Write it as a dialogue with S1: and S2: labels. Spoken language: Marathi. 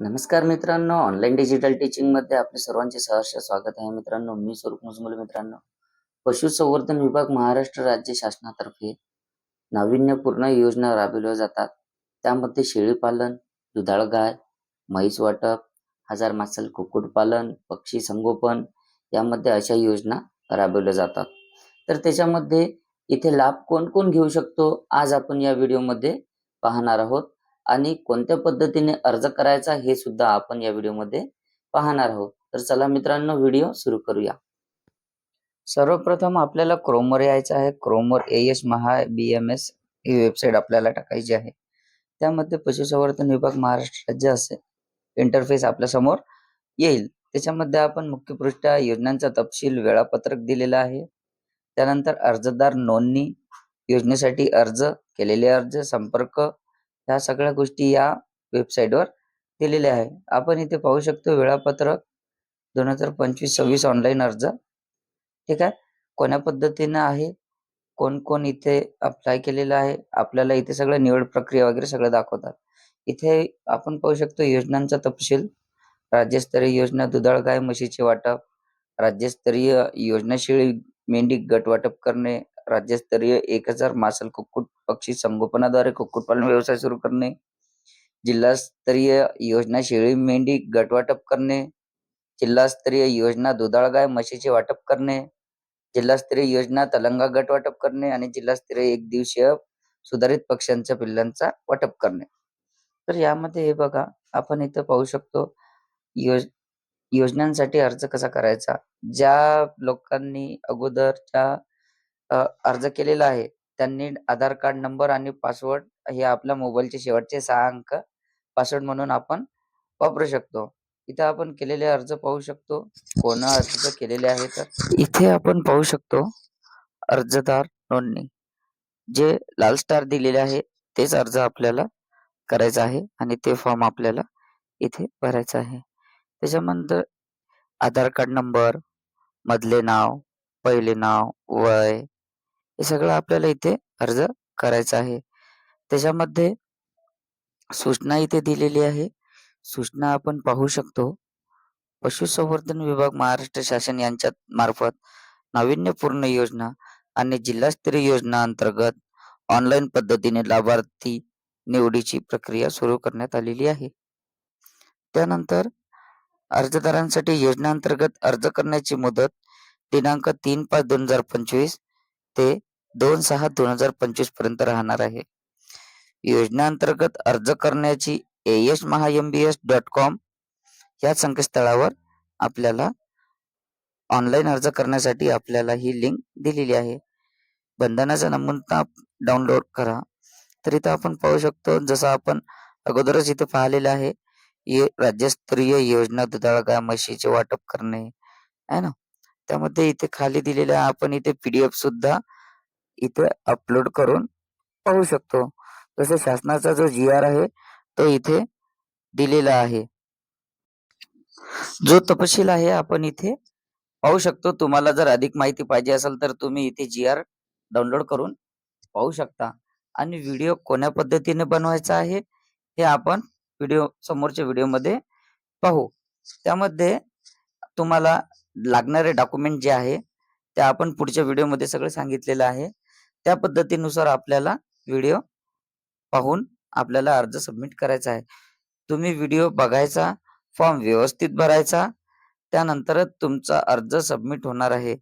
S1: नमस्कार मित्रांनो. ऑनलाईन डिजिटल टीचिंगमध्ये आपले सर्वांचे सहर्ष स्वागत आहे मित्रांनो. मी स्वरूप मुजमुल मित्रांनो. पशुसंवर्धन विभाग महाराष्ट्र राज्य शासनातर्फे नाविन्यपूर्ण योजना राबविल्या जातात. त्यामध्ये शेळीपालन दुधाळ गाय म्हैस वाटप हजार मासल कुक्कुटपालन पक्षी संगोपन यामध्ये अशा योजना राबवल्या जातात. तर त्याच्यामध्ये इथे लाभ कोण कोण घेऊ शकतो? आज आपण या व्हिडिओमध्ये पाहणार आहोत. आणि कोणत्या पद्धतीने अर्ज करायचा हे सुद्धा आपण या व्हिडिओमध्ये पाहणार आहोत. तर चला मित्रांनो व्हिडिओ सुरू करूया. सर्वप्रथम आपल्याला क्रोमवर यायचं आहे. क्रोमवर A S Maha B M S he website आपल्याला टाकायची आहे. त्यामध्ये पशुसंवर्धन विभाग महाराष्ट्र राज्य असे इंटरफेस आपल्यासमोर येईल. त्याच्यामध्ये आपण मुख्य पृष्ठ योजनांचा तपशील वेळापत्रक दिलेला आहे. त्यानंतर अर्जदार नोंदणी योजनेसाठी अर्ज केलेले अर्ज संपर्क ह्या सगळ्या गोष्टी या वेबसाईटवर दिलेल्या आहे. आपण इथे पाहू शकतो वेळापत्रक दोन हजार पंचवीस सव्वीस ऑनलाईन अर्ज. ठीक आहे? कोण्या पद्धतीनं आहे? कोण कोण इथे अप्लाय केलेलं आहे? आपल्याला इथे सगळं निवड प्रक्रिया वगैरे सगळं दाखवतात. इथे आपण पाहू शकतो योजनांचा तपशील. राज्यस्तरीय योजना दुधाळ गाय म्हशीचे वाटप. राज्यस्तरीय योजना मेंढी गट वाटप करणे. राज्यस्तरीय एक हजार मासल कुक्कुट पक्षी संगोपनाद्वारे कुक्कुटपालन व्यवसाय सुरू करणे जिल्हास्तरीय योजना शेळी मेंढी गट वाटप करणे जिल्हास्तरीय योजना दुधाळ गाय म्हशीचे वाटप करणे जिल्हास्तरीय योजना तलंगा गट वाटप करणे आणि जिल्हास्तरीय एक दिवसीय सुधारित पक्ष्यांच्या पिल्लांचा वाटप करणे. तर यामध्ये हे बघा आपण इथं पाहू शकतो योज योजनांसाठी अर्ज कसा करायचा? ज्या लोकांनी अगोदरच्या अर्ज केलेला आहे त्यांनी आधार कार्ड नंबर आणि पासवर्ड हे आपल्या मोबाईलचे शेवटचे सहा अंक पासवर्ड म्हणून आपण वापरू शकतो. इथे आपण केलेले अर्ज पाहू शकतो. कोण अर्ज केलेले आहे तर. इथे आपण पाहू शकतो अर्जदार नोंदणी. जे लाल स्टार दिलेले आहे तेच अर्ज आपल्याला करायचा आहे आणि ते फॉर्म आपल्याला इथे भरायचं आहे. त्याच्यानंतर आधार कार्ड नंबर मधले नाव पहिले नाव वय हे सगळं आपल्याला इथे अर्ज करायचा आहे. त्याच्यामध्ये सूचना इथे दिलेली आहे. सूचना आपण पाहू शकतो. पशुसंवर्धन विभाग महाराष्ट्र शासन यांच्या मार्फत नाविन्यपूर्ण योजना आणि जिल्हास्तरीय योजना अंतर्गत ऑनलाईन पद्धतीने लाभार्थी निवडीची प्रक्रिया सुरू करण्यात आलेली आहे. त्यानंतर अर्जदारांसाठी योजना अंतर्गत अर्ज करण्याची मुदत दिनांक तीन पाच दोन हजार पंचवीस ते दोन सहा दोन हजार पंचवीसपर्यंत राहणार आहे. योजनांतर्गत अर्ज करण्याची A S Maha M B S dot com या संकेतस्थळावर आपल्याला ऑनलाईन अर्ज करण्यासाठी आपल्याला ही लिंक दिलेली आहे. बंधनाचा नमुना डाउनलोड करा. तर इथं आपण पाहू शकतो जसं आपण अगोदरच इथे पाहिलेलं आहे राज्यस्तरीय योजना दुधाळ गाय म्हशीचे वाटप करणे आहे ना? त्यामध्ये इथे खाली दिलेल्या आहे आपण इथे पीडीएफ सुद्धा इथे अपलोड करून पाहू शकतो. तसे शासनाचा जो जी आर आहे तो इथे दिलेला आहे. जो तपशील आहे आपण इथे पाहू शकतो. तुम्हाला जर अधिक माहिती पाहिजे असेल तर तुम्ही इथे जी आर डाउनलोड करून पाहू शकता. आणि व्हिडिओ कोण्या पद्धतीने बनवायचा आहे हे आपण व्हिडिओ समोरच्या व्हिडिओमध्ये पाहू. त्यामध्ये तुम्हाला लागणारे डॉक्युमेंट जे आहे ते आपण पुढच्या व्हिडिओमध्ये सगळं सांगितलेलं आहे. त्या पद्धतीनुसार आपल्याला व्हिडिओ पाहून आपल्याला अर्ज सबमिट करायचा आहे. तुम्ही व्हिडिओ बघायचा फॉर्म व्यवस्थित भरायचा त्यानंतरच तुमचा अर्ज सबमिट होणार आहे.